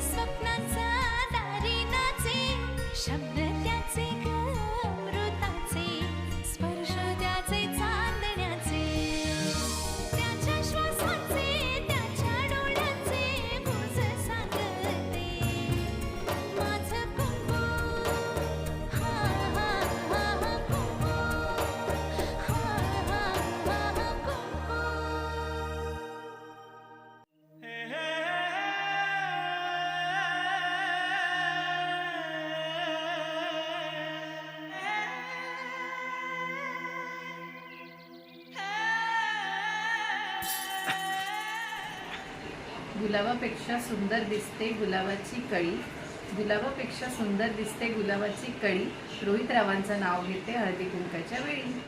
स्वप्नाचा दारी नाचे शब्द गुलाबापेक्षा सुंदर दिसते गुलाबाची कळी. गुलाबापेक्षा सुंदर दिसते गुलाबाची कळी. रोहित रावांचं नाव घेते हळदी कुंकाच्या वेळी.